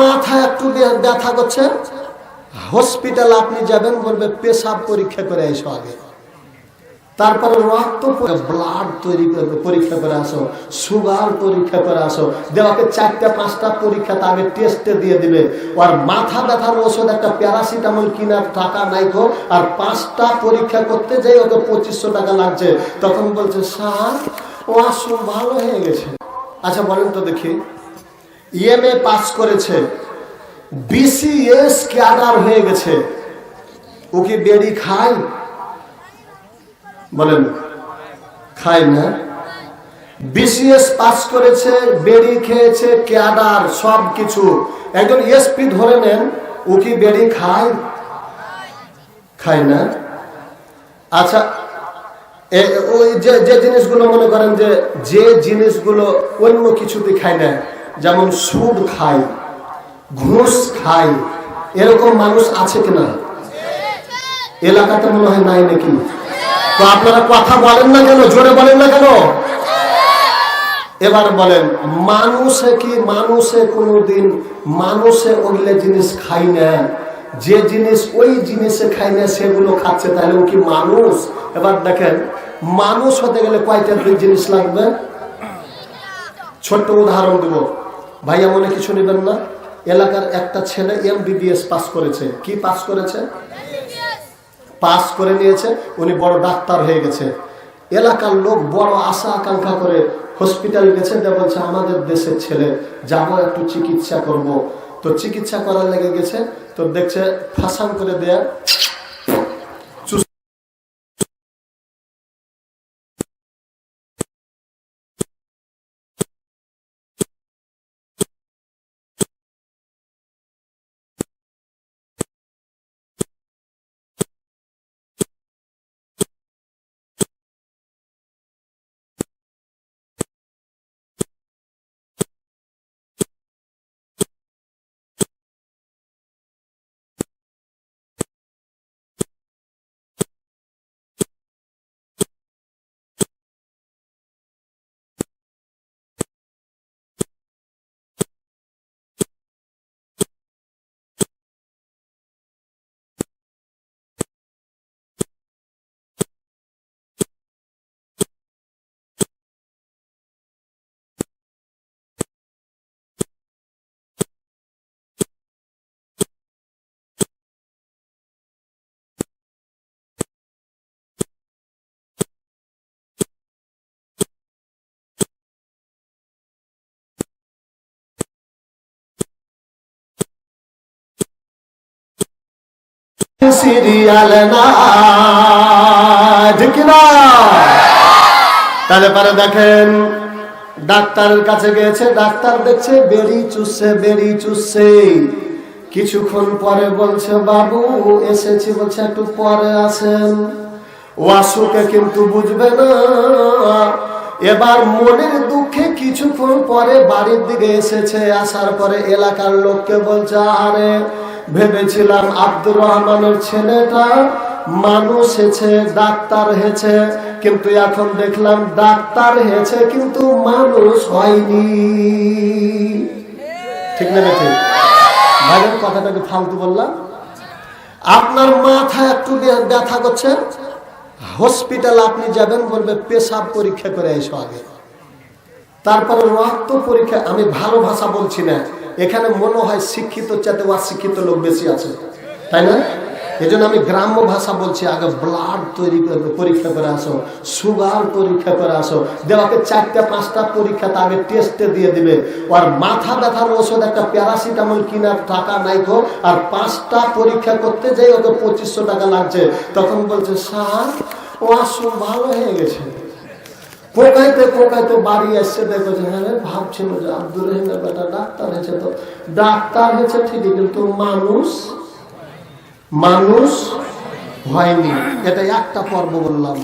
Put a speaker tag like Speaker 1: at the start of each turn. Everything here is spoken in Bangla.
Speaker 1: মাথায় একটু ব্যথা করছে হসপিটাল আপনি যাবেন, বলবে পেশাব পরীক্ষা করে এসো আগে। তারপরে রক্ত ব্লাড তৈরি করবে, পরীক্ষা করে আসো সুগার পরীক্ষা করে আসো। দেওয়াকে চারটা, পাঁচটা পরীক্ষা তো আগে টেস্টে দিয়ে দিবে। আর মাথা ব্যথার ওষুধ, একটা প্যারাসিটামল কেনার টাকা নাই গো, আর পাঁচটা পরীক্ষা করতে যাই ওকে পঁচিশশো টাকা লাগছে। তখন বলছে, স্যার, ও আসুন ভালো হয়ে গেছে। আচ্ছা বলেন তো দেখি। ইএমএ পাস করেছে। বিসিএস ক্যাডার হয়ে গেছে। ও কি বেড়ি খায় বলেন খায় না। বিসিএস পাস করেছে বেড়ি খেয়েছে ক্যাডার সব কিছু একজন এসপি ধরে নেন, ও কি বেড়ি খায়? খায় না। আচ্ছা ওই যে যে জিনিসগুলো মনে করেন যে যে জিনিসগুলো অন্য কিছুতে খায় না যেমন সুদ খায়, ঘুষ খায়, এরকম মানুষ আছে কিনা? এলাকাতে মনে হয় নাই নাকি? তো আপনারা কথা বলেন না কেন? জোরে বলেন না কেন? এবার বলেন, মানুষে কি মানুষে কোনোদিন মানুষে ওগুলো জিনিস খাই না? যে জিনিস ওই জিনিসে খাই না, সেগুলো খাচ্ছে, তাহলে ও কি মানুষ? এবার দেখেন, মানুষ হতে গেলে কয়টা জিনিস লাগবে? ছোট্ট উদাহরণ দেব। ভাইয়া মনে কিছু নেবেন না? এলাকার একটা ছেলে এমবিবিএস পাস করেছে। কি পাস করেছে? পাস করে নিয়েছে, উনি বড় ডাক্তার হয়ে গেছে। এলাকার লোক বড় আশা আকাঙ্ক্ষা করে হসপিটাল গেছে যে বলছে, আমাদের দেশের ছেলে, যাব একটু চিকিৎসা করব। তো চিকিৎসা করার লেগে গেছে, তো দেখছে, ফাঁসান করে দেয়া সিরিয়াল না ঠিক না তাহলে পরে দেখেন, ডাক্তারের কাছে গেছে ডাক্তার দেখছে বেরি চুষছে বেরি চুষছে। কিছুক্ষণ পরে বলছে, বাবু, এসেছি। বলছে, একটু পরে আসেন। ওয়াসুকে কিন্তু বুঝবে না। এবার মনের দুঃখে কিছুক্ষণ পরে বাড়ির দিকে এসেছে, আসার পরে এলাকার লোককে বলছে আরে ভেবেছিলাম আব্দুর রহমানের ছেলেটা মানুষ হয়েছে ডাক্তার হয়েছে কিন্তু এখন দেখলাম ডাক্তার হয়েছে কিন্তু মানুষ হয়নি। ঠিক না ঠিক ভাইয়ের কথাটাকে ফালতু বললাম। আপনার মাথা একটু ব্যথা করছে? হসপিটাল আপনি যাবেন, বলবে পেশাব পরীক্ষা করে এসো আগে। তারপরে রক্ত পরীক্ষা, আমি ভালো ভাষা বলছি না। এখানে মনে হয় শিক্ষিত চাতে অশিক্ষিত লোক বেশি আছে। তাই না? এই আমি গ্রাম্য ভাষা বলছি, আগে ব্লাড তৈরি করবে পরীক্ষা করে আসো সুগার পরীক্ষা করে আসো। দেওয়াকে চারটা, পাঁচটা পরীক্ষা আগে টেস্টে দিয়ে দিবে। আর মাথা ব্যথার ওষুধ, একটা প্যারাসিটামল কেনার টাকা নাই তো, আর পাঁচটা পরীক্ষা করতে যাই ওকে পঁচিশশো টাকা লাগছে। তখন বলছে, স্যার ও আসুন ভালো হয়ে গেছে। পোকাইতে পোকাইতে বাড়ি এসছে দেখো যে হ্যাঁ ভাবছিল যে আব্দুর রহিমের বেটা ডাক্তার হয়েছে তো। ডাক্তার হয়েছে ঠিকই কিন্তু মানুষ মানুষ হয়নি। এটা একটা পর্ব বললাম।